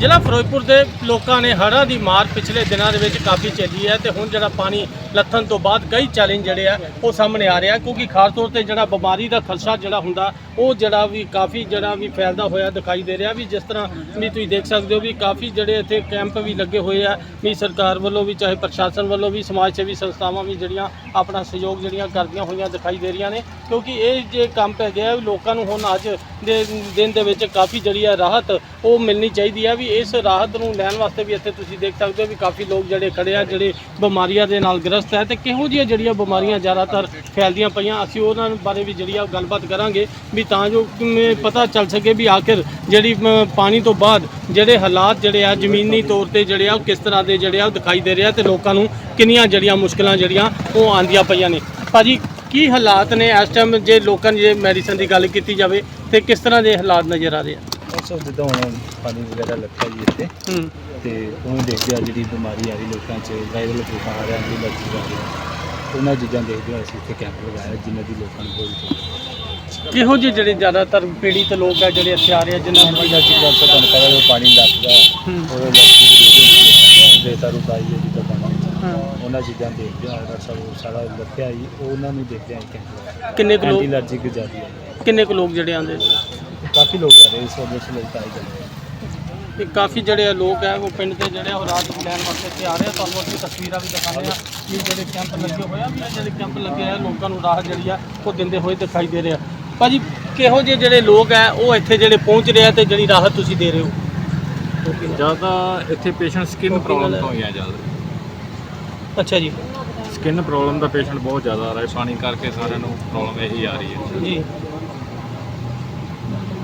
ਜ਼ਿਲ੍ਹਾ ਫਿਰੋਜ਼ਪੁਰ ਦੇ ਲੋਕਾਂ ਨੇ ਹੜ੍ਹਾਂ ਦੀ ਮਾਰ ਪਿਛਲੇ ਦਿਨਾਂ ਦੇ ਵਿੱਚ ਕਾਫੀ ਝੱਲੀ ਹੈ ਤੇ ਹੁਣ ਜਿਹੜਾ ਪਾਣੀ ਲੱਥਣ ਤੋਂ ਬਾਅਦ ਕਈ ਚੈਲੰਜ ਜਿਹੜੇ ਆ, ਉਹ ਸਾਹਮਣੇ ਆ ਰਿਹਾ ਕਿਉਂਕਿ ਖਾਸ ਤੌਰ ਤੇ ਜਿਹੜਾ ਬਿਮਾਰੀ ਦਾ ਖਦਸ਼ਾ ਜਿਹੜਾ ਹੁੰਦਾ, ਉਹ ਜਿਹੜਾ ਵੀ ਕਾਫੀ ਜਿਹੜਾ ਵੀ ਫੈਲਦਾ ਹੋਇਆ ਦਿਖਾਈ ਦੇ ਰਿਹਾ ਵੀ ਜਿਸ ਤਰ੍ਹਾਂ ਵੀ ਤੁਸੀਂ ਦੇਖ ਸਕਦੇ ਹੋ ਵੀ ਕਾਫੀ ਜਿਹੜੇ ਇੱਥੇ ਕੈਂਪ ਵੀ ਲੱਗੇ ਹੋਏ ਆ, ਵੀ ਸਰਕਾਰ ਵੱਲੋਂ ਵੀ, ਚਾਹੇ ਪ੍ਰਸ਼ਾਸਨ ਵੱਲੋਂ ਵੀ, ਸਮਾਜ ਸੇਵੀ ਸੰਸਥਾਵਾਂ ਵੀ ਜਿਹੜੀਆਂ ਆਪਣਾ ਸਹਿਯੋਗ ਜਿਹੜੀਆਂ ਕਰਦੀਆਂ ਹੋਈਆਂ ਦਿਖਾਈ ਦੇ ਰਹੀਆਂ ਨੇ, ਕਿਉਂਕਿ ਇਹ ਜੇ ਕੰਮ ਹੈਗੇ ਆ, ਲੋਕਾਂ ਨੂੰ ਹੁਣ ਅੱਜ ਦੇ ਦਿਨ ਦੇ ਵਿੱਚ ਕਾਫੀ ਜਿਹੜੀ ਆ ਰਾਹਤ ਉਹ ਮਿਲਣੀ ਚਾਹੀਦੀ ਆ ਵੀ ਇਸ ਰਾਹਤ ਨੂੰ ਲੈਣ ਵਾਸਤੇ ਵੀ ਇੱਥੇ ਤੁਸੀਂ ਦੇਖ ਸਕਦੇ ਹੋ ਵੀ ਕਾਫੀ ਲੋਕ ਜਿਹੜੇ ਖੜੇ ਆ, ਜਿਹੜੇ ਬਿਮਾਰੀਆਂ ਦੇ ਨਾਲ ਗ੍ਰਸਤ ਹੈ ਤੇ ਕਿਹੋ ਜਿਹੀਆਂ ਜਿਹੜੀਆਂ ਬਿਮਾਰੀਆਂ ਜ਼ਿਆਦਾਤਰ ਫੈਲਦੀਆਂ ਪਈਆਂ ਅਸੀਂ ਉਹਨਾਂ ਬਾਰੇ ਵੀ ਜਿਹੜੀ ਆ ਗੱਲਬਾਤ ਕਰਾਂਗੇ ਵੀ ਤਾਂ ਜੋ ਪਤਾ ਚੱਲ ਸਕੇ ਵੀ ਆਖਿਰ ਜਿਹੜੀ ਪਾਣੀ ਤੋਂ ਬਾਅਦ ਜਿਹੜੇ ਹਾਲਾਤ ਜਿਹੜੇ ਆ ਜ਼ਮੀਨੀ ਤੌਰ ਤੇ ਜਿਹੜੇ ਆ ਉਹ ਕਿਸ ਤਰ੍ਹਾਂ ਦੇ ਜਿਹੜੇ ਆ ਉਹ ਦਿਖਾਈ ਦੇ ਰਿਹਾ ਤੇ ਲੋਕਾਂ ਨੂੰ ਕਿੰਨੀਆਂ ਜਿਹੜੀਆਂ ਮੁਸ਼ਕਲਾਂ ਜਿਹੜੀਆਂ ਉਹ ਆਂਦੀਆਂ ਪਈਆਂ ਨੇ। ਭਾਜੀ ਕੀ ਹਾਲਾਤ ਨੇ ਇਸ ਟਾਈਮ ਜੇ ਲੋਕਾਂ ਦੀ ਜੇ ਮੈਡੀਸਨ ਦੀ ਗੱਲ ਕੀਤੀ ਜਾਵੇ ਤੇ ਕਿਸ ਤਰ੍ਹਾਂ ਦੇ ਹਾਲਾਤ ਨਜ਼ਰ ਆ ਰਹੇ ਆ? ਉਹ ਜਿੱਦਾਂ ਹੁਣ ਪਾਣੀ ਵਗੈਰਾ ਲੱਗਾ ਜੀ ਇੱਥੇ। ਹੂੰ। ਤੇ ਉਹ ਦੇਖਦੇ ਆ ਜਿਹੜੀ ਬਿਮਾਰੀ ਆ ਰਹੀ ਲੋਕਾਂ 'ਚ ਵਾਇਰਲ ਬੁਖਾਰ ਆ ਰਹੀ ਲੱਗੀ ਜਾ ਰਹੀ ਉਹਨਾਂ ਚੀਜ਼ਾਂ ਦੇਖਦੇ ਹੋਏ ਅਸੀਂ ਇੱਥੇ ਕੈਂਪ ਲਗਾਇਆ ਜਿਨ੍ਹਾਂ ਦੀ ਲੋਕਾਂ ਨੂੰ ਬਹੁਤ ਕਿਹੋ ਜਿਹੇ ਜਿਹੜੇ ਜ਼ਿਆਦਾਤਰ ਪੀੜਿਤ ਲੋਕ ਆ ਜਿਹੜੇ ਇੱਥੇ ਆ ਰਹੇ ਆ ਜਿਨ੍ਹਾਂ ਨੂੰ ਪਾਣੀ ਦਾ ਜੀ ਗੱਲ ਤਾਂ ਤੁਹਾਨੂੰ ਪਤਾ ਉਹ ਪਾਣੀ ਲੱਗਦਾ। ਉਹ ਲੱਗੀ ਜ਼ਰੂਰ ਰੇਤਾ ਰੁਪਾਈ ਹੈ ਜਿੱਦਾਂ ਪਾਣੀ। ਉਹਨਾਂ ਚੀਜ਼ਾਂ ਦੇਖਦੇ ਆ ਡਾਕਟਰ ਸਾਹਿਬ ਸਾਰਾ ਲੱਖਿਆ ਜੀ ਉਹ ਉਹਨਾਂ ਨੂੰ ਦੇਖਦੇ ਆ ਕੈਂਪ ਕਿੰਨੇ ਕੁ ਲੋਕ? ਐਲਰਜੀਕ ਜ਼ਿਆਦਾ ਕਿੰਨੇ ਕੁ ਲੋਕ ਜਿਹੜੇ ਆਉਂਦੇ? ਕਾਫੀ ਲੋਕ ਆ ਰਹੇ ਇਸ ਵਜ੍ਹਾ ਸੇ ਲੋਕ ਆਈ ਜਾਂਦੇ ਆ। ਤੇ ਕਾਫੀ ਜਿਹੜੇ ਲੋਕ ਆ ਉਹ ਪਿੰਡ ਦੇ ਜਿਹੜੇ ਆ ਉਹ ਰਾਤ ਨੂੰ ਲੈਣ ਵਾਸਤੇ ਇੱਥੇ ਆ। ਰਹੇ ਆ ਤੁਹਾਨੂੰ ਅਸੀਂ ਤਸਵੀਰਾਂ ਵੀ ਦਿਖਾਉਂਦੇ ਆ ਕਿ ਜਿਹੜੇ ਕੈਂਪ ਲੱਗੇ ਹੋਏ ਆ ਵੀ ਇਹ ਜਿਹੜੇ ਕੈਂਪ ਲੱਗੇ ਆ ਲੋਕਾਂ ਨੂੰ ਰਾਹਤ ਜਿਹੜੀ ਆ ਉਹ ਦਿੰਦੇ ਹੋਏ ਦਿਖਾਈ ਦੇ ਰਹੇ ਆ। ਭਾਜੀ ਕਿਹੋ ਜਿਹੇ ਜਿਹੜੇ ਲੋਕ ਆ ਉਹ ਇੱਥੇ ਜਿਹੜੇ ਪਹੁੰਚ ਰਹੇ ਆ ਤੇ ਜਿਹੜੀ ਰਾਹਤ ਤੁਸੀਂ ਦੇ ਰਹੇ ਹੋ? ਜ਼ਿਆਦਾ ਇੱਥੇ ਪੇਸ਼ੈਂਟ ਸਕਿਨ ਪ੍ਰੋਬਲਮ ਤੋਂ ਹੀ ਆ ਜ਼ਿਆਦਾ। ਅੱਛਾ ਜੀ। ਸਕਿਨ ਪ੍ਰੋਬਲਮ ਦਾ ਪੇਸ਼ੈਂਟ ਬਹੁਤ ਜ਼ਿਆਦਾ ਆ ਰਿਹਾ ਪਾਣੀ ਕਰਕੇ ਸਾਰਿਆਂ ਨੂੰ ਪ੍ਰੋਬਲਮ ਇਹੀ ਆ ਰਹੀ ਹੈ। ਜੀ।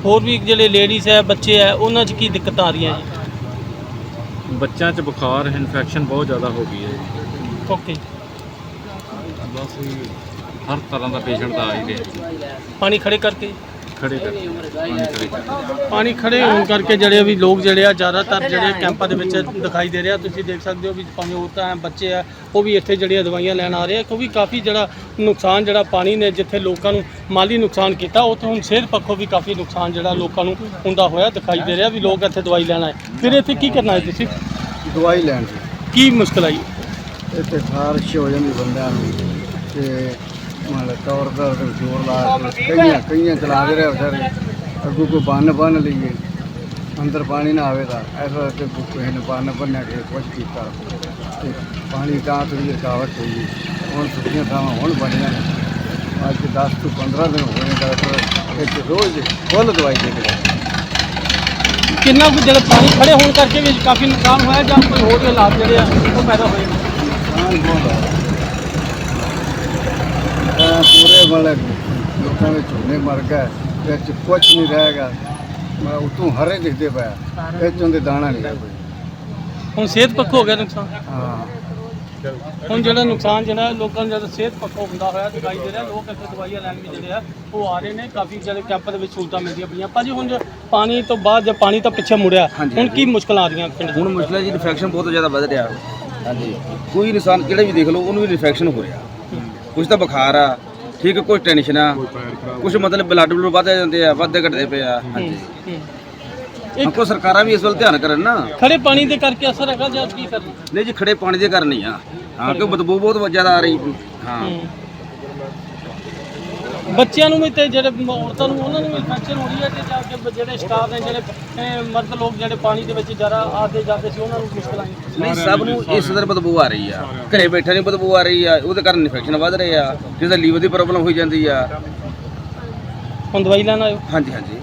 ਹੋਰ ਵੀ ਜਿਹੜੇ ਲੇਡੀਜ਼ ਹੈ ਬੱਚੇ ਹੈ ਉਹਨਾਂ 'ਚ ਕੀ ਦਿੱਕਤ ਆ ਰਹੀ ਹੈ ਜੀ? ਬੱਚਿਆਂ 'ਚ ਬੁਖਾਰ ਇਨਫੈਕਸ਼ਨ ਬਹੁਤ ਜ਼ਿਆਦਾ ਹੋ ਗਈ ਹੈ ਓਕੇ ਬਸ ਹਰ ਤਰ੍ਹਾਂ ਦਾ ਪੇਸ਼ੈਂਟ ਦਾ ਆ ਹੀ ਰਿਹਾ ਪਾਣੀ ਖੜੇ ਕਰਕੇ? ਖੜੇ ਕਰਕੇ ਪਾਣੀ ਖੜੇ ਕਰਕੇ ਪਾਣੀ ਖੜੇ ਹੋਣ ਕਰਕੇ ਜਿਹੜੇ ਵੀ ਲੋਕ ਜਿਹੜੇ ਆ ਜ਼ਿਆਦਾਤਰ ਜਿਹੜੇ ਕੈਂਪਾਂ ਦੇ ਵਿੱਚ ਦਿਖਾਈ ਦੇ ਰਿਹਾ ਤੁਸੀਂ ਦੇਖ ਸਕਦੇ ਹੋ ਵੀ ਭਾਵੇਂ ਔਰਤਾਂ ਹੈ ਬੱਚੇ ਆ ਉਹ ਵੀ ਇੱਥੇ ਜਿਹੜੀਆਂ ਦਵਾਈਆਂ ਲੈਣ ਆ ਰਹੇ ਆ ਕਿਉਂਕਿ ਕਾਫੀ ਜਿਹੜਾ ਨੁਕਸਾਨ ਜਿਹੜਾ ਪਾਣੀ ਨੇ ਜਿੱਥੇ ਲੋਕਾਂ ਨੂੰ ਮਾਲੀ ਨੁਕਸਾਨ ਕੀਤਾ ਉੱਥੇ ਹੁਣ ਸਿਹਤ ਪੱਖੋਂ ਵੀ ਕਾਫੀ ਨੁਕਸਾਨ ਜਿਹੜਾ ਲੋਕਾਂ ਨੂੰ ਹੁੰਦਾ ਹੋਇਆ ਦਿਖਾਈ ਦੇ ਰਿਹਾ ਵੀ ਲੋਕ ਇੱਥੇ ਦਵਾਈ ਲੈਣ ਆਏ। ਫਿਰ ਇੱਥੇ ਕੀ ਕਰਨਾ ਹੈ ਤੁਸੀਂ? ਦਵਾਈ ਲੈਣ ਦੀ ਕੀ ਮੁਸ਼ਕਲ ਆਈ? ਇੱਥੇ ਖਾਰਸ਼ ਹੋ ਜਾਂਦੀ ਬੰਦਿਆਂ ਨੂੰ ਤੇ ਮਤਲਬ ਕਵਰ ਦਾ ਜ਼ੋਰ ਲਾ ਕੇ ਕਈਆਂ ਕਈਆਂ ਚਲਾ ਦੇ ਰਿਹਾ ਵਿਚਾਰੇ। ਅੱਗੋਂ ਕੋਈ ਬੰਨ ਬੰਨ ਲਈਏ। ਅੰਦਰ ਪਾਣੀ ਨਾ ਆਵੇ ਤਾਂ ਐਸਾ ਕਿ ਕਿਸੇ ਨੇ ਬੰਨ ਬੰਨਿਆ ਕਿ ਕੁਛ ਕੀਤਾ। ਤੇ ਪਾਣੀ ਤਾਂ ਥੋੜੀ ਰਕਾਵਟ ਹੋਈ ਹੁਣ ਸੁੱਕੀਆਂ ਥਾਵਾਂ ਹੁਣ ਬਣੀਆਂ ਨੇ। ਅੱਜ 10 ਤੋਂ 15 ਦਿਨ ਹੋ ਗਏ ਨੇ ਡਾਕਟਰ। ਇੱਥੇ ਰੋਜ਼ ਫੁੱਲ ਦਵਾਈ ਦੇ ਕੇ। ਕਿੰਨਾ ਕੁ ਜਿਹੜਾ ਪਾਣੀ ਖੜੇ ਹੋਣ ਕਰਕੇ ਵੀ ਕਾਫੀ ਨੁਕਸਾਨ ਹੋਇਆ ਜਾਂ ਕੋਈ ਹੋਰ ਹਾਲਾਤ ਜਿਹੜੇ ਆ ਉਹ ਪੈਦਾ ਹੋਏ ਨੁਕਸਾਨ ਬਹੁਤ ਪੂਰੇ ਵਾਲੇ ਲੋਕਾਂ ਦੇ ਝੋਨੇ ਮਰ ਗਏ ਵਿੱਚ ਕੁਛ ਨਹੀਂ ਰਹੇਗਾ ਮੈਂ ਉਤੋਂ ਹਰੇ ਦਿਖਦੇ ਪਿਆ ਵਿੱਚੋਂ ਦੇ ਦਾਣਾ ਨਹੀਂ ਰਿਹਾ ਕੋਈ ਹੁਣ ਸਿਹਤ ਪੱਖੋਂ ਹੋ ਗਿਆ ਨੁਕਸਾਨ? ਹਾਂ। ਹੁਣ ਜਿਹੜਾ ਨੁਕਸਾਨ ਜਿਹੜਾ ਲੋਕਾਂ ਨੂੰ ਜਦੋਂ ਸਿਹਤ ਪੱਖੋਂ ਹੁੰਦਾ ਹੋਇਆ ਦਿਖਾਈ ਦੇ ਰਿਹਾ ਲੋਕ ਇੱਥੇ ਦਵਾਈਆਂ ਲੈਣ ਵੀ ਜਿਹੜੇ ਆ ਉਹ ਆ ਰਹੇ ਨੇ ਕਾਫੀ ਜਿਹੜੇ ਕੈਂਪ ਦੇ ਵਿੱਚ ਸਹੂਲਤਾਂ ਮਿਲਦੀਆਂ ਪਈਆਂ। ਭਾਜੀ ਹੁਣ ਪਾਣੀ ਤੋਂ ਬਾਅਦ ਜੇ ਪਾਣੀ ਤਾਂ ਪਿੱਛੇ ਮੁੜਿਆ ਹੁਣ ਕੀ ਮੁਸ਼ਕਲਾਂ ਆ ਰਹੀਆਂ ਪਿੰਡ ਹੁਣ ਮੁਸ਼ਕਿਲ ਜੀ ਇਨਫੈਕਸ਼ਨ ਬਹੁਤ ਜ਼ਿਆਦਾ ਵੱਧ ਰਿਹਾ। ਹਾਂਜੀ। ਕੋਈ ਇਨਸਾਨ ਕਿਹੜਾ ਵੀ ਦੇਖ ਲਓ ਉਹਨੂੰ ਵੀ ਇਨਫੈਕਸ਼ਨ ਹੋ ਰਿਹਾ। ਕੁਝ ਤਾਂ ਬੁਖਾਰ ਆ ਠੀਕ ਹੈ ਕੁਝ ਟੈਨਸ਼ਨ ਆ। ਕੁਝ ਮਤਲਬ ਬਲੱਡ ਬਲੂਡ ਵੱਧ ਜਾਂਦੇ ਆ ਵੱਧਦੇ ਘਟਦੇ ਪਏ ਆ। ਹਾਂਜੀ। ਹੂੰ। ਆਪਕੋ ਸਰਕਾਰਾਂ ਵੀ ਇਸ ਵੱਲ ਧਿਆਨ ਕਰਨ ਨਾ। ਖੜੇ ਪਾਣੀ ਦੇ ਕਰਕੇ ਅਸਰ ਹੈਗਾ ਜਾਂ ਕੀ ਕਰਨਾ? ਨਹੀਂ ਜੀ ਖੜੇ ਪਾਣੀ ਦੇ ਕਾਰਨ ਨਹੀਂ ਆ। ਹਾਂ ਕਿ ਬਦਬੂ ਬਹੁਤ ਜ਼ਿਆਦਾ ਆ ਰਹੀ। ਹਾਂ। ਹੂੰ। ਬੱਚਿਆਂ ਨੂੰ ਵੀ ਤੇ ਜਿਹੜੇ ਔਰਤਾਂ ਨੂੰ ਉਹਨਾਂ ਨੂੰ ਵੀ ਇਨਫੈਕਸ਼ਨ ਹੋ ਰਹੀ ਹੈ ਤੇ ਜਾਂ ਕਿ ਜਿਹੜੇ ਸਟਾਫ ਨੇ ਜਿਹੜੇ ਮਰਦ ਲੋਕ ਜਿਹੜੇ ਪਾਣੀ ਦੇ ਵਿੱਚ ਜ਼ਿਆਦਾ ਆਦੇ ਜਾਂਦੇ ਸੀ ਉਹਨਾਂ ਨੂੰ ਮੁਸ਼ਕਲਾਂ ਆਈਆਂ ਨਹੀਂ ਸਭ ਨੂੰ ਇਸ ਤਰ੍ਹਾਂ ਬਦਬੂ ਆ ਰਹੀ ਆ। ਘਰੇ ਬੈਠੇ ਨੇ ਬਦਬੂ ਆ ਰਹੀ ਆ ਉਹਦੇ ਕਾਰਨ ਇਨਫੈਕਸ਼ਨ ਵੱਧ ਰਹੇ ਆ ਜਿਹਦਾ ਲੀਵਰ ਦੀ ਪ੍ਰੋਬਲਮ ਹੋਈ ਜਾਂਦੀ ਆ। ਹੁਣ ਦਵਾਈ ਲੈਣ ਆਇਓ? ਹਾਂਜੀ ਹਾਂਜੀ।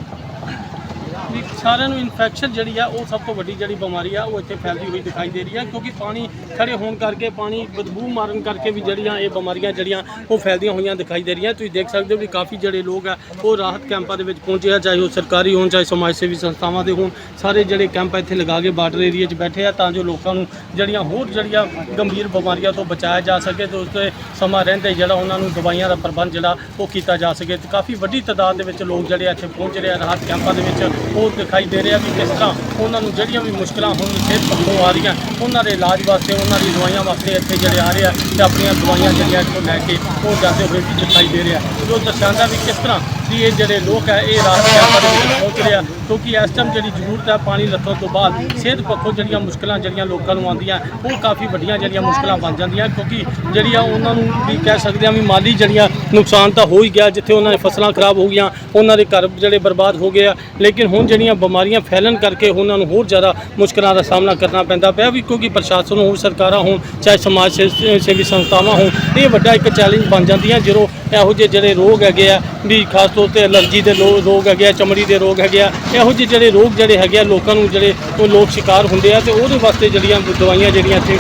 ਸਾਰਿਆਂ ਨੂੰ ਇਨਫੈਕਸ਼ਨ ਜਿਹੜੀ ਆ, ਉਹ ਸਭ ਤੋਂ ਵੱਡੀ ਜਿਹੜੀ ਬਿਮਾਰੀ ਆ, ਉਹ ਇੱਥੇ ਫੈਲਦੀ ਹੋਈ ਦਿਖਾਈ ਦੇ ਰਹੀ ਆ, ਕਿਉਂਕਿ ਪਾਣੀ ਖੜੇ ਹੋਣ ਕਰਕੇ, ਪਾਣੀ ਬਦਬੂ ਮਾਰਨ ਕਰਕੇ ਵੀ ਜਿਹੜੀਆਂ ਇਹ ਬਿਮਾਰੀਆਂ ਜਿਹੜੀਆਂ, ਉਹ ਫੈਲਦੀਆਂ ਹੋਈਆਂ ਦਿਖਾਈ ਦੇ ਰਹੀਆਂ। ਤੁਸੀਂ ਦੇਖ ਸਕਦੇ ਹੋ ਕਿ ਕਾਫੀ ਜਿਹੜੇ ਲੋਕ ਆ, ਉਹ ਰਾਹਤ ਕੈਂਪਾਂ ਦੇ ਵਿੱਚ ਪਹੁੰਚੇ ਆ, ਚਾਹੇ ਉਹ ਸਰਕਾਰੀ ਹੋਣ, ਚਾਹੇ ਸਮਾਜ ਸੇਵੀ ਸੰਸਥਾਵਾਂ ਦੇ ਹੋਣ, ਸਾਰੇ ਜਿਹੜੇ ਕੈਂਪ ਇੱਥੇ ਲਗਾ ਕੇ ਬਾਰਡਰ ਏਰੀਆ 'ਚ ਬੈਠੇ ਆ, ਤਾਂ ਜੋ ਲੋਕਾਂ ਨੂੰ ਜਿਹੜੀਆਂ ਹੋਰ ਜਿਹੜੀਆਂ ਗੰਭੀਰ ਬਿਮਾਰੀਆਂ ਤੋਂ ਬਚਾਇਆ ਜਾ ਸਕੇ ਤੇ ਉਸ ਤੇ ਸਮਾਂ ਰਹਿੰਦੇ ਜਿਹੜਾ ਉਹਨਾਂ ਨੂੰ ਦਵਾਈਆਂ ਦਾ ਪ੍ਰਬੰਧ ਜਿਹੜਾ ਉਹ ਕੀਤਾ ਜਾ ਸਕੇ। ਤੇ ਕਾਫੀ ਵੱਡੀ ਤਾਦਾਦ ਦੇ ਵਿੱਚ ਲੋਕ ਜਿਹੜੇ ਇੱਥੇ ਪਹੁੰਚ ਰਹੇ ਆ, ਰਾਹਤ ਕੈਂਪਾਂ ਦੇ ਵਿੱਚ, ਉਹ ਦਿਖਾਈ ਦੇ ਰਿਹਾ ਵੀ ਕਿਸ ਤਰ੍ਹਾਂ ਉਹਨਾਂ ਨੂੰ ਜਿਹੜੀਆਂ ਵੀ ਮੁਸ਼ਕਲਾਂ ਹੁਣ ਸਿਹਤ ਪੱਖੋਂ ਆ ਰਹੀਆਂ, ਉਹਨਾਂ ਦੇ ਇਲਾਜ ਵਾਸਤੇ, ਉਹਨਾਂ ਦੀ ਦਵਾਈਆਂ ਵਾਸਤੇ ਇੱਥੇ ਜਿਹੜੇ ਆ ਰਹੇ ਆ ਤੇ ਆਪਣੀਆਂ ਦਵਾਈਆਂ ਜਿਹੜੀਆਂ ਇੱਥੋਂ ਲੈ ਕੇ ਉਹ ਜਾਂਦੇ ਹੋਏ ਵੀ ਦਿਖਾਈ ਦੇ ਰਿਹਾ। ਜੋ ਦਰਸਾਉਂਦਾ ਵੀ ਕਿਸ ਤਰ੍ਹਾਂ ਕਿ ਇਹ ਜਿਹੜੇ ਲੋਕ ਹੈ ਇਹ ਰਾਹਤ ਕੈਂਪਾਂ ਦੇ ਵਿੱਚ ਪਹੁੰਚ ਰਿਹਾ ਕਿਉਂਕਿ ਇਸ ਟਾਈਮ ਜਿਹੜੀ ਜ਼ਰੂਰਤ ਹੈ ਪਾਣੀ ਲੱਥਣ ਤੋਂ ਬਾਅਦ ਸਿਹਤ ਪੱਖੋਂ ਜਿਹੜੀਆਂ ਮੁਸ਼ਕਲਾਂ ਜਿਹੜੀਆਂ ਲੋਕਾਂ ਨੂੰ ਆਉਂਦੀਆਂ, ਉਹ ਕਾਫੀ ਵੱਡੀਆਂ ਜਿਹੜੀਆਂ ਮੁਸ਼ਕਲਾਂ ਬਣ ਜਾਂਦੀਆਂ। ਕਿਉਂਕਿ ਜਿਹੜੀਆਂ ਉਹਨਾਂ ਨੂੰ ਵੀ ਕਹਿ ਸਕਦੇ ਹਾਂ ਵੀ ਮਾਲੀ ਜਿਹੜੀਆਂ ਨੁਕਸਾਨ ਤਾਂ ਹੋ ਹੀ ਗਿਆ, ਜਿੱਥੇ ਉਹਨਾਂ ਦੀ ਫਸਲਾਂ ਖਰਾਬ ਹੋ ਗਈਆਂ, ਉਹਨਾਂ ਦੇ ਘਰ ਜਿਹੜੇ ਬਰਬਾਦ ਹੋ ਗਏ ਆ। ਲੇਕਿਨ ਹੁਣ ਜਿਹੜੀਆਂ ਬਿਮਾਰੀਆਂ ਫੈਲਣ ਕਰਕੇ ਉਹਨਾਂ ਨੂੰ ਹੋਰ ਜ਼ਿਆਦਾ ਮੁਸ਼ਕਲਾਂ ਦਾ ਸਾਹਮਣਾ ਕਰਨਾ ਪੈਂਦਾ ਪਿਆ ਵੀ, ਕਿਉਂਕਿ ਪ੍ਰਸ਼ਾਸਨ ਹੋਣ, ਸਰਕਾਰਾਂ ਹੋਣ, ਚਾਹੇ ਸਮਾਜ ਸੇ- ਸੇਵੀ ਸੰਸਥਾਵਾਂ ਹੋਣ, ਇਹ ਵੱਡਾ ਇੱਕ ਚੈਲੰਜ ਬਣ ਜਾਂਦੀਆਂ, ਜਦੋਂ ਇਹੋ ਜਿਹੇ ਜਿਹੜੇ ਰੋਗ ਹੈਗੇ ਆ, ਵੀ ਖਾਸ ਤੌਰ ਤੇ ਐਲਰਜੀ ਦੇ ਲੋ- ਰੋਗ ਹੈਗੇ ਆ, ਚਮੜੀ ਦੇ ਰੋਗ ਹੈਗੇ ਆ, ਇਹੋ ਜਿਹੇ ਜਿਹੜੇ ਰੋਗ ਜਿਹੜੇ ਹੈਗੇ ਆ, ਲੋਕਾਂ ਨੂੰ ਜਿਹੜੇ ਉਹ ਲੋਕ ਸ਼ਿਕਾਰ ਹੁੰਦੇ ਆ ਤੇ ਉਹਦੇ ਵਾਸਤੇ ਜਿਹੜੀਆਂ ਦਵਾਈਆਂ ਜਿਹੜੀਆਂ ਇੱਥੇ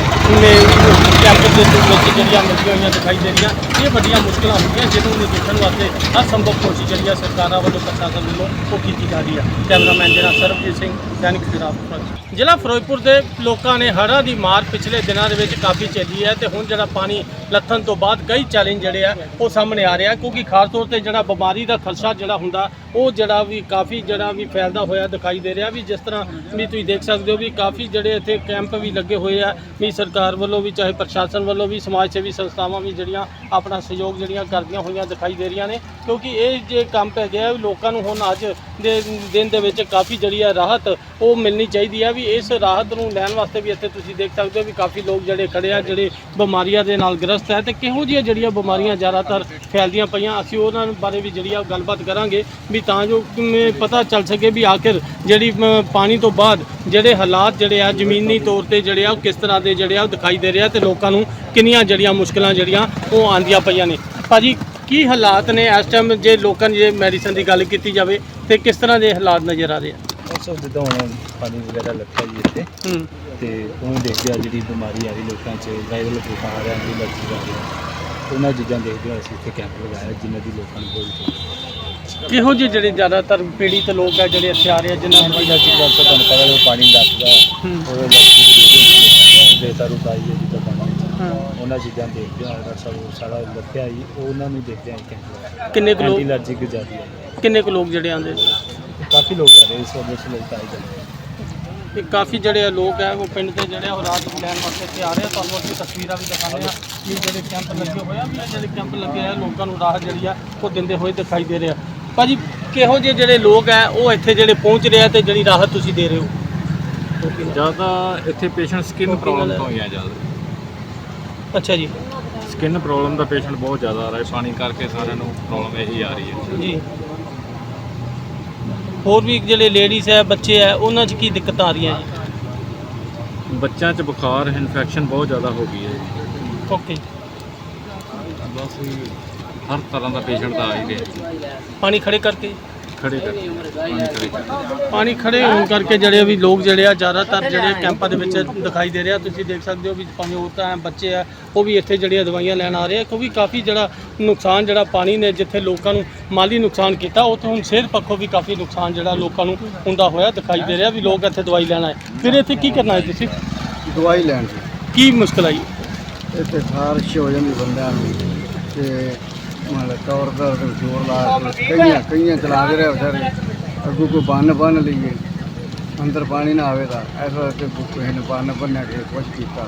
ਕੈਂਪ ਦੇ ਵਿੱਚ ਜਿਹੜੀਆਂ ਮਿਲਦੀਆਂ ਹੋਈਆਂ ਦਿਖਾਈ ਦੇ ਰਹੀਆਂ। ਇਹ ਵੱਡੀਆਂ ਮੁਸ਼ਕਲਾਂ ਹੁੰਦੀਆਂ ਜਿਹਨੂੰ ਨੂੰ ਦੇਖਣ ਵਾਸਤੇ ਹਰ ਸੰਭਵ ਕੋਸ਼ਿਸ਼ ਜਿਹੜੀ ਆ ਸਰਕਾਰਾਂ ਵੱਲੋਂ ਪ੍ਰਸ਼ਾਸਨ ਵੱਲੋਂ ਉਹ ਕੀਤੀ ਜਾ ਰਹੀ ਆ। ਕੈਮਰਾਮੈਨ ਜਿਹੜਾ ਸਰਬਜੀਤ ਸਿੰਘ, ਦੈਨਿਕ ਖਿਰਾਬ ਜ਼ਿਲ੍ਹਾ ਫਿਰੋਜ਼ਪੁਰ ਦੇ ਲੋਕਾਂ ਨੇ ਹੜ੍ਹਾਂ ਦੀ ਮਾਰ ਪਿਛਲੇ ਦਿਨਾਂ ਦੇ ਵਿੱਚ ਕਾਫੀ ਚੱਲੀ ਹੈ ਤੇ ਹੁਣ ਜਿਹੜਾ ਪਾਣੀ ਲੱਥਣ ਤੋਂ ਬਾਅਦ ਕਈ ਚੈਲੰਜ ਜਿਹੜੇ ਆ ਉਹ ਸਾਹਮਣੇ ਆ ਰਿਹਾ ਕਿਉਂਕਿ ਖਾਸ ਤੌਰ ਤੇ ਜਿਹੜਾ ਬਿਮਾਰੀ ਦਾ ਖਦਸ਼ਾ ਜਿਹੜਾ ਹੁੰਦਾ, ਉਹ ਜਿਹੜਾ ਵੀ ਕਾਫੀ ਜਿਹੜਾ ਵੀ ਫੈਲਦਾ ਹੋਇਆ ਦਿਖਾਈ ਦੇ ਰਿਹਾ ਵੀ ਜਿਸ ਤਰ੍ਹਾਂ ਵੀ ਤੁਸੀਂ ਦੇਖ ਸਕਦੇ ਹੋ ਵੀ ਕਾਫੀ ਜਿਹੜੇ ਇੱਥੇ ਕੈਂਪ ਵੀ ਲੱਗੇ ਹੋਏ ਆ, ਵੀ ਸਰਕਾਰ ਵੱਲੋਂ ਵੀ, ਚਾਹੇ ਪ੍ਰਸ਼ਾਸਨ ਵੱਲੋਂ ਵੀ, ਸਮਾਜ ਸੇਵੀ ਸੰਸਥਾਵਾਂ ਵੀ ਜਿਹੜੀਆਂ ਆਪਣਾ ਸਹਿਯੋਗ ਜਿਹੜੀਆਂ ਕਰਦੀਆਂ ਹੋਈਆਂ ਦਿਖਾਈ ਦੇ ਰਹੀਆਂ ਨੇ, ਕਿਉਂਕਿ ਇਹ ਜੇ ਕੈਂਪ ਹੈਗੇ ਆ ਲੋਕਾਂ ਨੂੰ ਹੁਣ ਅੱਜ ਦੇ ਦਿਨ ਦੇ ਵਿੱਚ ਕਾਫੀ ਜਿਹੜੀ ਆ ਰਾਹਤ ਉਹ ਮਿਲਣੀ ਚਾਹੀਦੀ ਹੈ ਵੀ ਇਸ ਰਾਹਤ ਨੂੰ ਲੈਣ ਵਾਸਤੇ ਵੀ ਇੱਥੇ ਤੁਸੀਂ ਦੇਖ ਸਕਦੇ ਹੋ ਵੀ ਕਾਫੀ ਲੋਕ ਜਿਹੜੇ ਖੜੇ ਆ, ਜਿਹੜੇ ਬਿਮਾਰੀਆਂ ਦੇ ਨਾਲ ਗ੍ਰਸਤ ਹੈ ਤੇ ਕਿਹੋ ਜਿਹੀਆਂ ਜਿਹੜੀਆਂ ਬਿਮਾਰੀਆਂ ਜ਼ਿਆਦਾਤਰ ਫੈਲਦੀਆਂ ਪਈਆਂ, ਅਸੀਂ ਉਹਨਾਂ ਬਾਰੇ ਵੀ ਜਿਹੜੀ ਆ ਗੱਲਬਾਤ ਕਰਾਂਗੇ ਵੀ ਤਾਂ ਜੋ ਪਤਾ ਚੱਲ ਸਕੇ ਵੀ ਆਖਿਰ ਜਿਹੜੀ ਪਾਣੀ ਤੋਂ ਬਾਅਦ ਜਿਹੜੇ ਹਾਲਾਤ ਜਿਹੜੇ ਆ, ਜ਼ਮੀਨੀ ਤੌਰ ਤੇ ਜਿਹੜੇ ਆ, ਉਹ ਕਿਸ ਤਰ੍ਹਾਂ ਦੇ ਜਿਹੜੇ ਆ, ਉਹ ਦਿਖਾਈ ਦੇ ਰਿਹਾ ਤੇ ਲੋਕਾਂ ਨੂੰ ਕਿੰਨੀਆਂ ਜਿਹੜੀਆਂ ਮੁਸ਼ਕਲਾਂ ਜਿਹੜੀਆਂ ਉਹ ਆਂਦੀਆਂ ਪਈਆਂ ਨੇ। ਭਾਜੀ ਕੀ ਹਾਲਾਤ ਨੇ? ਇਸ ਟਾਈਮ ਜੇ ਲੋਕਾਂ ਦੀ ਜੇ ਮੈਡੀਸਨ ਦੀ ਗੱਲ ਕੀਤੀ ਜਾਵੇ ਤੇ ਕਿਸ ਤਰ੍ਹਾਂ ਦੇ ਹਾਲਾਤ ਨਜ਼ਰ ਆ ਰਹੇ ਆ? ਬਸ ਉਹ ਜਿੱਦਾਂ ਹੁਣ ਪਾਣੀ ਵਗੈਰਾ ਲੱਗਾ ਜੀ ਇੱਥੇ ਹੂੰ। ਤੇ ਉਹਨੂੰ ਦੇਖਦੇ ਆ ਜਿਹੜੀ ਬਿਮਾਰੀ ਆ ਰਹੀ ਲੋਕਾਂ 'ਚ ਵਾਇਰਲ ਬੁਖਾਰ ਆ ਰਹੀ ਲੱਗੀ ਆ ਰਹੀ ਉਹਨਾਂ ਚੀਜ਼ਾਂ ਦੇਖਦੇ ਹੋਏ ਅਸੀਂ ਇੱਥੇ ਕੈਂਪ ਲਗਾਇਆ ਜਿਨ੍ਹਾਂ ਦੀ ਲੋਕਾਂ ਨੂੰ ਬਹੁਤ ਜ਼ਰੂਰਤ ਕਿਹੋ ਜਿਹੇ ਜਿਹੜੇ ਜ਼ਿਆਦਾਤਰ ਪੀੜਿਤ ਲੋਕ ਆ ਜਿਹੜੇ ਇੱਥੇ ਆ ਰਹੇ ਆ ਜਿਨ੍ਹਾਂ ਹੈ ਨੂੰ ਤੋਂ ਤੁਹਾਨੂੰ ਪਤਾ ਜਦੋਂ ਪਾਣੀ ਲੱਗਦਾ ਹੂੰ। ਉਹਦੇ ਲੱਗੀ ਹੈ ਪਾਣੀ ਹਾਂ। ਉਹਨਾਂ ਚੀਜ਼ਾਂ ਦੇਖਦੇ ਆ ਡਾਕਟਰ ਸਾਹਿਬ ਸਾਰਾ ਲੱਭਿਆ ਜੀ ਉਹ ਉਹਨਾਂ ਨੂੰ ਦੇਖਦੇ ਆ ਕੈਂਪ ਲਗਾਇਆ ਕਿੰਨੇ ਕੁ ਲੋਕ ਐਂਟੀ ਅਲਰਜੀ ਜ਼ਿਆਦਾ ਹੈ। ਕਿੰਨੇ ਕੁ ਲੋਕ ਜਿਹੜੇ ਆਉਂਦੇ? ਕਾਫੀ ਲੋਕ ਆ ਰਹੇ ਇਸ ਵਜ੍ਹਾ ਸੇ ਲੋਕ ਆਏ ਜਾਂਦੇ ਇਹ ਕਾਫੀ ਜਿਹੜੇ ਲੋਕ ਆ ਉਹ ਪਿੰਡ ਦੇ ਜਿਹੜੇ ਉਹ ਰਾਤ ਨੂੰ ਲੈਣ ਵਾਸਤੇ ਇੱਥੇ ਆ ਰਹੇ ਆ। ਤੁਹਾਨੂੰ ਅਸੀਂ ਤਸਵੀਰਾਂ ਵੀ ਦਿਖਾਉਂਦੇ ਆ ਵੀ ਜਿਹੜੇ ਕੈਂਪ ਲੱਗੇ ਹੋਏ ਆ ਵੀ ਇਹ ਜਿਹੜੇ ਕੈਂਪ ਲੱਗੇ ਆ ਲੋਕਾਂ ਨੂੰ ਰਾਹਤ ਜਿਹੜੀ ਆ ਉਹ ਦਿੰਦੇ ਹੋਏ ਦਿਖਾਈ ਦੇ ਰਿਹਾ ਭਾਜੀ ਕਿਹੋ ਜਿਹੇ ਜਿਹੜੇ ਲੋਕ ਆ ਉਹ ਇੱਥੇ ਜਿਹੜੇ ਪਹੁੰਚ ਰਹੇ ਆ ਤੇ ਜਿਹੜੀ ਰਾਹਤ ਤੁਸੀਂ ਦੇ ਰਹੇ ਹੋ? ਜ਼ਿਆਦਾ ਇੱਥੇ ਪੇਸ਼ੈਂਟ ਸਕਿਨ ਪ੍ਰੋਬਲਮ ਤੋਂ ਹੀ ਆ ਜ਼ਿਆਦਾ। ਅੱਛਾ ਜੀ। ਸਕਿਨ ਪ੍ਰੋਬਲਮ ਦਾ ਪੇਸ਼ੈਂਟ ਬਹੁਤ ਜ਼ਿਆਦਾ ਆ ਰਿਹਾ ਪਾਣੀ ਕਰਕੇ ਸਾਰਿਆਂ ਨੂੰ ਪ੍ਰੋਬਲਮ ਇਹੀ ਆ ਰਹੀ ਹੈ। ਜੀ। ਹੋਰ ਵੀ ਜਿਹੜੇ ਲੇਡੀਜ਼ ਹੈ ਬੱਚੇ ਹੈ ਉਹਨਾਂ 'ਚ ਕੀ ਦਿੱਕਤ ਆ ਰਹੀਆਂ ਜੀ? ਬੱਚਿਆਂ 'ਚ ਬੁਖਾਰ ਇਨਫੈਕਸ਼ਨ ਬਹੁਤ ਜ਼ਿਆਦਾ ਹੋ ਗਈ ਹੈ ਜੀ। ਓਕੇ ਬਸ ਹਰ ਤਰ੍ਹਾਂ ਦਾ ਪੇਸ਼ੈਂਟ ਤਾਂ ਆ ਹੀ ਰਿਹਾ ਪਾਣੀ ਖੜੇ ਕਰਕੇ? ਖੜੇ ਪਾਣੀ ਖੜੇ ਹੋਣ ਕਰਕੇ ਜਿਹੜੇ ਵੀ ਲੋਕ ਜਿਹੜੇ ਆ ਜ਼ਿਆਦਾਤਰ ਜਿਹੜੇ ਕੈਂਪਾਂ ਦੇ ਵਿੱਚ ਦਿਖਾਈ ਦੇ ਰਿਹਾ। ਤੁਸੀਂ ਦੇਖ ਸਕਦੇ ਹੋ ਵੀ ਭਾਵੇਂ ਔਰਤਾਂ ਹੈ ਬੱਚੇ ਆ ਉਹ ਵੀ ਇੱਥੇ ਜਿਹੜੀਆਂ ਦਵਾਈਆਂ ਲੈਣ ਆ ਰਹੇ ਆ। ਕਿਉਂਕਿ ਕਾਫੀ ਜਿਹੜਾ ਨੁਕਸਾਨ ਜਿਹੜਾ ਪਾਣੀ ਨੇ ਜਿੱਥੇ ਲੋਕਾਂ ਨੂੰ ਮਾਲੀ ਨੁਕਸਾਨ ਕੀਤਾ ਉੱਥੇ ਹੁਣ ਸਿਹਤ ਪੱਖੋਂ ਵੀ ਕਾਫੀ ਨੁਕਸਾਨ ਜਿਹੜਾ ਲੋਕਾਂ ਨੂੰ ਹੁੰਦਾ ਹੋਇਆ ਦਿਖਾਈ ਦੇ ਰਿਹਾ ਵੀ ਲੋਕ ਇੱਥੇ ਦਵਾਈ ਲੈਣ ਆਏ। ਫਿਰ ਇੱਥੇ ਕੀ ਕਰਨਾ ਹੈ ਤੁਸੀਂ? ਦਵਾਈ ਲੈਣ ਦੀ ਕੀ ਮੁਸ਼ਕਲ ਆਈ? ਇੱਥੇ ਖਾਰਸ਼ ਹੋ ਜਾਂਦੀ ਬੰਦਿਆਂ ਨੂੰ ਤੇ ਮਤਲਬ ਜ਼ੋਰ ਲਾ ਕੇ ਕਈਆਂ ਕਈਆਂ ਚਲਾ ਦੇ ਰਹੇ ਵਿਚਾਰੇ। ਅੱਗੋਂ ਕੋਈ ਬੰਨ ਬੰਨ ਲਈਏ। ਅੰਦਰ ਪਾਣੀ ਨਾ ਆਵੇ ਤਾਂ ਐਸਾ ਤੇ ਕਿਸੇ ਨੇ ਬੰਨ ਬੰਨਿਆ ਕੇ ਕੁਛ ਕੀਤਾ।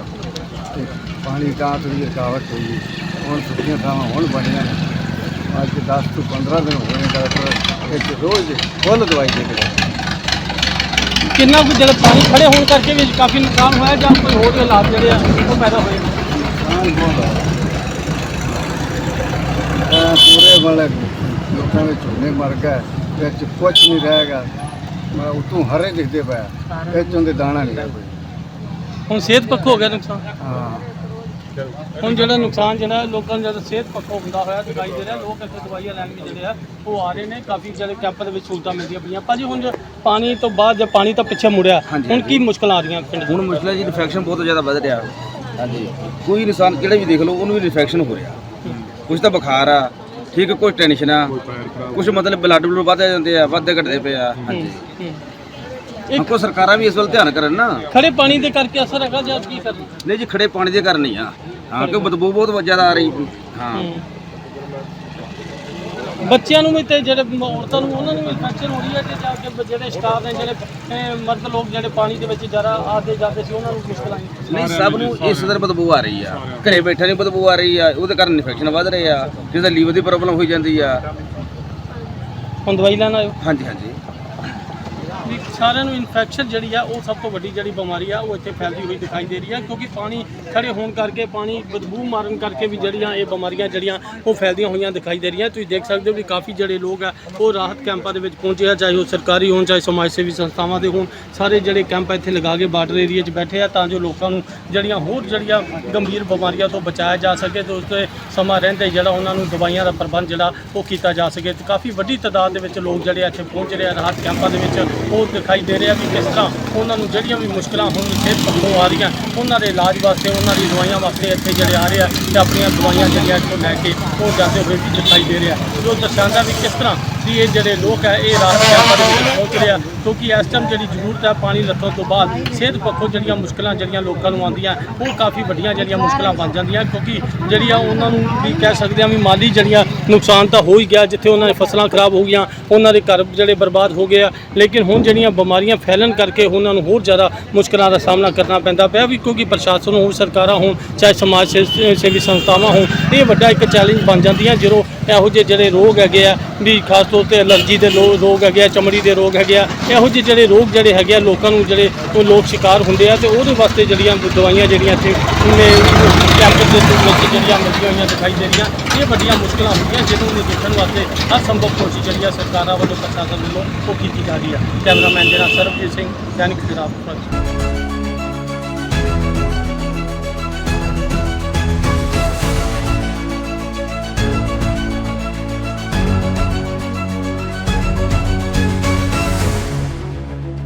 ਤੇ ਪਾਣੀ ਤਾਂ ਥੋੜੀ ਰਕਾਵਟ ਹੋਈ ਹੁਣ ਸੁੱਕੀਆਂ ਥਾਵਾਂ ਹੁਣ ਬਣੀਆਂ ਅੱਜ 10 ਤੋਂ 15 ਦਿਨ ਹੋ ਗਏ ਡਾਕਟਰ। ਇੱਕ ਰੋਜ਼ ਫੁੱਲ ਦਵਾਈ ਦੇ ਕੇ ਜਾਂਦਾ। ਕਿੰਨਾ ਕੁ ਜਿਹੜਾ ਪਾਣੀ ਖੜੇ ਹੋਣ ਕਰਕੇ ਵੀ ਕਾਫੀ ਨੁਕਸਾਨ ਹੋਇਆ ਜਾਂ ਕੋਈ ਹੋਰ ਹਾਲਾਤ ਜਿਹੜੇ ਆ ਉਹ ਪੈਦਾ ਹੋਏ? ਨੁਕਸਾਨ ਬਹੁਤ ਪੂਰੇ ਮਤਲਬ ਲੋਕਾਂ ਦੇ ਝੋਨੇ ਮਰ ਗਏ ਵਿੱਚ ਕੁਛ ਨਹੀਂ ਰਹੇਗਾ ਮੈਂ ਉਤੋਂ ਹਰੇ ਦਿਖਦੇ ਪਿਆ ਵਿੱਚੋਂ ਦੇ ਦਾਣਾ ਨਹੀਂ ਕੋਈ। ਹੁਣ ਸਿਹਤ ਪੱਖੋਂ ਹੋ ਗਿਆ ਨੁਕਸਾਨ? ਹਾਂ। ਹੁਣ ਜਿਹੜਾ ਨੁਕਸਾਨ ਜਿਹੜਾ ਲੋਕਾਂ ਨੂੰ ਜਿਹੜਾ ਸਿਹਤ ਪੱਖੋਂ ਹੁੰਦਾ ਹੋਇਆ ਦਿਖਾਈ ਦੇ ਰਿਹਾ ਲੋਕ ਇੱਥੇ ਦਵਾਈਆਂ ਲੈਣ ਵੀ ਜਿਹੜੇ ਆ ਉਹ ਆ ਰਹੇ ਨੇ। ਕਾਫੀ ਜਿਹੜੇ ਕੈਂਪ ਦੇ ਵਿੱਚ ਸਹੂਲਤਾਂ ਮਿਲਦੀਆਂ ਪਈਆਂ। ਭਾਜੀ ਹੁਣ ਜੇ ਪਾਣੀ ਤੋਂ ਬਾਅਦ ਜੇ ਪਾਣੀ ਤਾਂ ਪਿੱਛੇ ਮੁੜਿਆ ਹਾਂਜੀ, ਹੁਣ ਕੀ ਮੁਸ਼ਕਲਾਂ ਆ ਰਹੀਆਂ ਪਿੰਡ ਹੁਣ ਮੁਸ਼ਕਿਲ ਹੈ ਜੀ ਇਨਫੈਕਸ਼ਨ ਬਹੁਤ ਜ਼ਿਆਦਾ ਵੱਧ ਰਿਹਾ। ਹਾਂਜੀ। ਕੋਈ ਇਨਸਾਨ ਕਿਹੜਾ ਵੀ ਦੇਖ ਲਓ ਉਹਨੂੰ ਵੀ ਇਨਫੈਕਸ਼ਨ ਹੋ ਰਿਹਾ। ਕੁਝ ਤਾਂ ਬੁਖਾਰ ਆ ਠੀਕ ਹੈ ਟੈਨਸ਼ਨ ਆ ਕੁਝ ਮਤਲਬ ਬਲੱਡ ਬਲੂ ਵੱਧ ਜਾਂਦੇ ਆ ਵੱਧਦੇ ਘਟਦੇ ਪਏ ਆ। ਹਾਂਜੀ। ਇੱਕੋ ਸਰਕਾਰਾਂ ਵੀ ਇਸ ਵੱਲ ਧਿਆਨ ਕਰਨ ਨਾ। ਖੜੇ ਪਾਣੀ ਦੇ ਕਰਕੇ ਅਸਰ ਹੈਗਾ ਜਾਂ ਕੀ ਕਰਨਾ? ਨਹੀਂ ਜੀ ਖੜੇ ਪਾਣੀ ਦੇ ਕਰਨੀ ਆ। ਹਾਂ ਬਦਬੂ ਬਹੁਤ ਜ਼ਿਆਦਾ ਆ ਰਹੀ। ਹਾਂ। ਬੱਚਿਆਂ ਨੂੰ ਵੀ ਤੇ ਜਿਹੜੇ ਔਰਤਾਂ ਨੂੰ ਉਹਨਾਂ ਨੂੰ ਵੀ ਇਨਫੈਕਸ਼ਨ ਹੋ ਰਹੀ ਹੈ ਤੇ ਜਾ ਕੇ ਬ- ਜਿਹੜੇ ਸ਼ਿਕਾਰ ਨੇ ਜਿਹੜੇ ਮਰਦ ਲੋਕ ਜਿਹੜੇ ਪਾਣੀ ਦੇ ਵਿੱਚ ਜ਼ਿਆਦਾ ਆਦੇ ਜਾਂਦੇ ਸੀ ਉਹਨਾਂ ਨੂੰ ਮੁਸ਼ਕਲ ਆਈ। ਨਹੀਂ ਸਭ ਨੂੰ ਇਸ ਤਰ੍ਹਾਂ ਬਦਬੂ ਆ ਰਹੀ ਆ। ਘਰੇ ਬੈਠੇ ਨੇ ਬਦਬੂ ਆ ਰਹੀ ਆ ਉਹਦੇ ਕਾਰਨ ਇਨਫੈਕਸ਼ਨ ਵੱਧ ਰਹੇ ਆ ਕਿਸੇ ਦਾ ਲੀਵਰ ਦੀ ਪ੍ਰੋਬਲਮ ਹੋਈ ਜਾਂਦੀ ਆ। ਹੁਣ ਦਵਾਈ ਲੈਣ ਆਇਓ। ਹਾਂਜੀ ਹਾਂਜੀ। ਵੀ ਸਾਰਿਆਂ ਨੂੰ ਇਨਫੈਕਸ਼ਨ ਜਿਹੜੀ ਆ, ਉਹ ਸਭ ਤੋਂ ਵੱਡੀ ਜਿਹੜੀ ਬਿਮਾਰੀ ਆ, ਉਹ ਇੱਥੇ ਫੈਲਦੀ ਹੋਈ ਦਿਖਾਈ ਦੇ ਰਹੀ ਆ, ਕਿਉਂਕਿ ਪਾਣੀ ਖੜੇ ਹੋਣ ਕਰਕੇ, ਪਾਣੀ ਬਦਬੂ ਮਾਰਨ ਕਰਕੇ ਵੀ ਜਿਹੜੀਆਂ ਇਹ ਬਿਮਾਰੀਆਂ ਜਿਹੜੀਆਂ, ਉਹ ਫੈਲਦੀਆਂ ਹੋਈਆਂ ਦਿਖਾਈ ਦੇ ਰਹੀਆਂ। ਤੁਸੀਂ ਦੇਖ ਸਕਦੇ ਹੋ ਵੀ ਕਾਫੀ ਜਿਹੜੇ ਲੋਕ ਆ, ਉਹ ਰਾਹਤ ਕੈਂਪਾਂ ਦੇ ਵਿੱਚ ਪਹੁੰਚੇ ਆ, ਚਾਹੇ ਉਹ ਸਰਕਾਰੀ ਹੋਣ, ਚਾਹੇ ਸਮਾਜ ਸੇਵੀ ਸੰਸਥਾਵਾਂ ਦੇ ਹੋਣ, ਸਾਰੇ ਜਿਹੜੇ ਕੈਂਪ ਇੱਥੇ ਲਗਾ ਕੇ ਬਾਰਡਰ ਏਰੀਆ 'ਚ ਬੈਠੇ ਆ, ਤਾਂ ਜੋ ਲੋਕਾਂ ਨੂੰ ਜਿਹੜੀਆਂ ਹੋਰ ਜਿਹੜੀਆਂ ਗੰਭੀਰ ਬਿਮਾਰੀਆਂ ਤੋਂ ਬਚਾਇਆ ਜਾ ਸਕੇ ਤੇ ਉਸ ਤੇ ਸਮਾਂ ਰਹਿੰਦੇ ਜਿਹੜਾ ਉਹਨਾਂ ਨੂੰ ਦਵਾਈਆਂ ਦਾ ਪ੍ਰਬੰਧ ਜਿਹੜਾ ਉਹ ਕੀਤਾ ਜਾ ਸਕੇ। ਤੇ ਕਾਫੀ ਵੱਡੀ ਤਾਦਾਦ ਦੇ ਵਿੱਚ ਲੋਕ ਜਿਹੜੇ ਇੱਥੇ ਪਹੁੰਚ ਰਹੇ ਆ, ਰਾਹਤ ਕੈਂਪਾਂ ਦੇ ਵਿੱਚ ਉਹ ਦਿਖਾਈ ਦੇ ਰਿਹਾ ਵੀ ਕਿਸ ਤਰ੍ਹਾਂ ਉਹਨਾਂ ਨੂੰ ਜਿਹੜੀਆਂ ਵੀ ਮੁਸ਼ਕਲਾਂ ਹੁਣ ਸਿਹਤ ਪੱਖੋਂ ਆ ਰਹੀਆਂ, ਉਹਨਾਂ ਦੇ ਇਲਾਜ ਵਾਸਤੇ, ਉਹਨਾਂ ਦੀ ਦਵਾਈਆਂ ਵਾਸਤੇ ਇੱਥੇ ਜਿਹੜੇ ਆ ਰਹੇ ਆ ਤੇ ਆਪਣੀਆਂ ਦਵਾਈਆਂ ਜਿਹੜੀਆਂ ਇੱਥੋਂ ਲੈ ਕੇ ਉਹ ਜਾਂਦੇ ਹੋਏ ਵੀ ਦਿਖਾਈ ਦੇ ਰਿਹਾ। ਜੋ ਦਰਸਾਉਂਦਾ ਵੀ ਕਿਸ ਤਰ੍ਹਾਂ ਕਿ ਇਹ ਜਿਹੜੇ ਲੋਕ ਹੈ ਇਹ ਰਾਹਤ ਕੈਂਪਾਂ ਪਹੁੰਚ ਰਿਹਾ ਕਿਉਂਕਿ ਇਸ ਟਾਈਮ ਜਿਹੜੀ ਜ਼ਰੂਰਤ ਹੈ ਪਾਣੀ ਲੱਥਣ ਤੋਂ ਬਾਅਦ ਸਿਹਤ ਪੱਖੋਂ ਜਿਹੜੀਆਂ ਮੁਸ਼ਕਲਾਂ ਜਿਹੜੀਆਂ ਲੋਕਾਂ ਨੂੰ ਆਉਂਦੀਆਂ, ਉਹ ਕਾਫੀ ਵੱਡੀਆਂ ਜਿਹੜੀਆਂ ਮੁਸ਼ਕਲਾਂ ਬਣ ਜਾਂਦੀਆਂ, ਕਿਉਂਕਿ ਜਿਹੜੀਆਂ ਉਹਨਾਂ ਨੂੰ ਵੀ ਕਹਿ ਸਕਦੇ ਆ ਵੀ ਮਾਲੀ ਜਿਹੜੀਆਂ ਨੁਕਸਾਨ ਤਾਂ ਹੋ ਹੀ ਗਿਆ, ਜਿੱਥੇ ਉਹਨਾਂ ਦੀ ਫਸਲਾਂ ਖਰਾਬ ਹੋ ਗਈਆਂ, ਉਹਨਾਂ ਦੇ ਘਰ ਜਿਹੜੇ ਬਰਬਾਦ ਹੋ ਗਏ ਆ, ਲੇਕਿਨ ਹੁਣ ਜਿਹੜੀਆਂ ਬਿਮਾਰੀਆਂ ਫੈਲਣ ਕਰਕੇ ਉਹਨਾਂ ਨੂੰ ਹੋਰ ਜ਼ਿਆਦਾ ਮੁਸ਼ਕਲਾਂ ਦਾ ਸਾਹਮਣਾ ਕਰਨਾ ਪੈਂਦਾ ਪਿਆ ਵੀ ਕਿਉਂਕਿ ਪ੍ਰਸ਼ਾਸਨ ਹੋਣ, ਸਰਕਾਰਾਂ ਹੋਣ, ਚਾਹੇ ਸਮਾਜ ਸੇ- ਸੇਵੀ ਸੰਸਥਾਵਾਂ ਹੋਣ, ਇਹ ਵੱਡਾ ਇੱਕ ਚੈਲੰਜ ਬਣ ਜਾਂਦੀਆਂ ਜਦੋਂ ਇਹੋ ਜਿਹੇ ਜਿਹੜੇ ਰੋਗ ਹੈਗੇ ਆ, ਵੀ ਖਾਸ ਤੌਰ ਤੇ ਐਲਰਜੀ ਦੇ ਲੋ- ਰੋਗ ਹੈਗੇ ਆ, ਚਮੜੀ ਦੇ ਰੋਗ ਹੈਗੇ ਆ, ਇਹੋ ਜਿਹੇ ਜਿਹੜੇ ਰੋਗ ਜਿਹੜੇ ਹੈਗੇ ਆ, ਲੋਕਾਂ ਨੂੰ ਜਿਹੜੇ ਉਹ ਲੋਕ ਸ਼ਿਕਾਰ ਹੁੰਦੇ ਆ ਤੇ ਉਹਦੇ ਵਾਸਤੇ ਜਿਹੜੀਆਂ ਦਵਾਈਆਂ ਜਿਹੜੀਆਂ ਇੱਥੇ ਕੈਂਪ ਦੇ ਵਿੱਚ ਜਿਹੜੀਆਂ ਮਿਲਦੀਆਂ ਹੋਈਆਂ ਦਿਖਾਈ ਦੇ ਰਹੀਆਂ, ਇਹ ਵੱਡੀਆਂ ਮੁਸ਼ਕਲਾਂ ਹੁੰਦੀਆਂ ਜਿਹਨੂੰ ਨੂੰ ਦੇਖਣ ਵਾਸਤੇ ਹਰ ਸੰਭਵ ਕੋਸ਼ਿਸ਼ ਜਿਹੜੀ ਆ ਸਰਕਾਰਾਂ ਵੱਲੋਂ ਪ੍ਰਸ਼ਾਸਨ ਵੱਲੋਂ ਉਹ ਕੀਤੀ ਜਾ ਰਹੀ ਆ। ਕੈਮਰਾਮੈਨ ਜਿਹੜਾ ਸਰਬਜੀਤ ਸਿੰਘ, ਦੈਨਿਕ ਸਵੇਰਾ